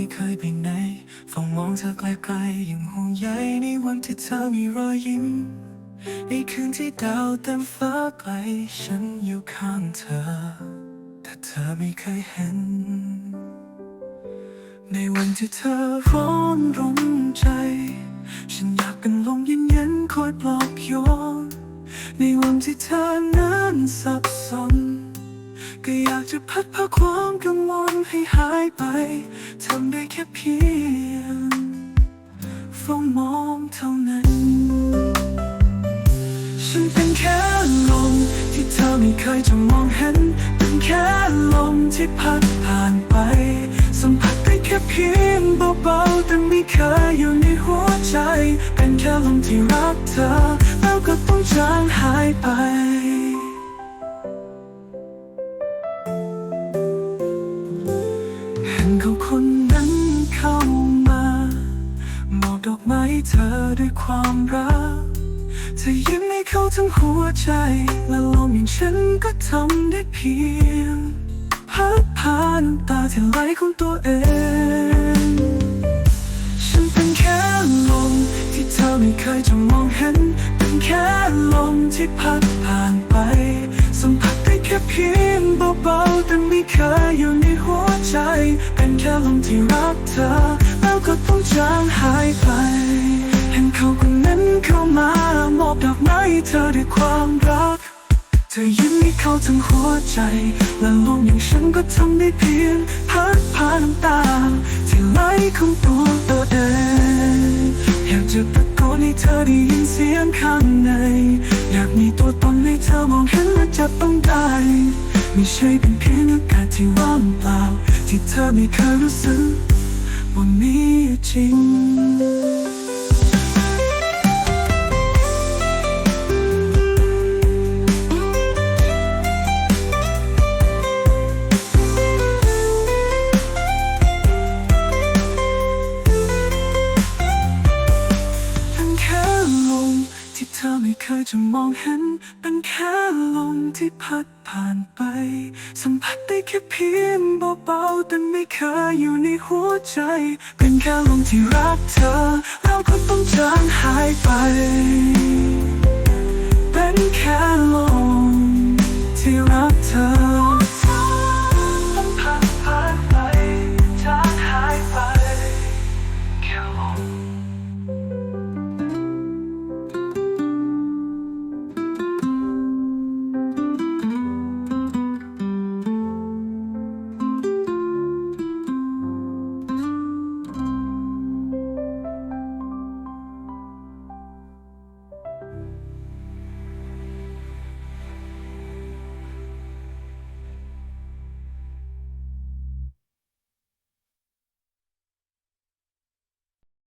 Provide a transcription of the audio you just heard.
ไม่เคยไปไหนเฝ้ามองเธอไกลๆย่างห่วงใยในวันที่เธอมีรอยยิ้ม ในคืนที่ดาวเต็มฟ้าไกล ฉันอยู่ข้างเธอ แต่เธอไม่เคยเห็น ในวันที่เธอร้อนรนใจ ฉันอยากเป็นลมเย็นๆคอยปลอบโยนในวันที่เธอนั้นสับสน ก็อยากจะพัดพาความกังวลให้หายไป ทำได้แค่เพียงเฝ้ามองเท่านั้น ฉันเป็นแค่ลมที่เธอไม่เคยจะมองเห็น เป็นแค่ลมที่พัดผ่านไป สัมผัสได้แค่เพียงเบาๆแต่ไม่เคยอยู่ในหัวใจ เป็นแค่ลมที่รักเธอ แล้วก็ต้องจางหายไป นเขาคนนั้นเข้ามา มอบดอกไม้เธอด้วยความรักเธอยิ้มให้เขาทั้งหัวใจ และลมอย่างฉันก็ทำได้เพียงพัดพานตาที่ไหลของตัวเอง ฉันเป็นแค่ลมที่เธอไม่เคยจะมองเห็น เป็นแค่ลมที่พัดผ่านไป สัมผัสได้แค่เพียงเบาๆแต่ไม่เคยอยู่ในหัวใจ แค่ลมที่รักเธอ แล้วก็ต้องจางหายไป เห็นเขาคนนั้นเข้ามามอบดอกไม้ให้เธอด้วยความรัก เธอยิ้มให้เขาทั้งหัวใจ และลมอย่างฉันก็ทำได้เพียงพัดพาน้ำตาที่ไหลของตัวตัวเองอยากจะตะโกนให้เธอได้ยินเสียงข้างใน อยากมีตัวตนให้เธอมองเห็นและจับต้องได้ ไม่ใช่เป็นเพียงอากาศที่ว่างเปล่า ที่เธอไม่เคยรู้สึกว่านี่จริง ยจะมองเห็นเป็นแค่ลมที่พัดผ่านไป สัมผัสได้แค่เพียงเบาๆแต่ไม่เคยอยู่ในหัวใจ เป็นแค่ลมที่รักเธอ แล้วก็ต้องจางหายไป เป็นแค่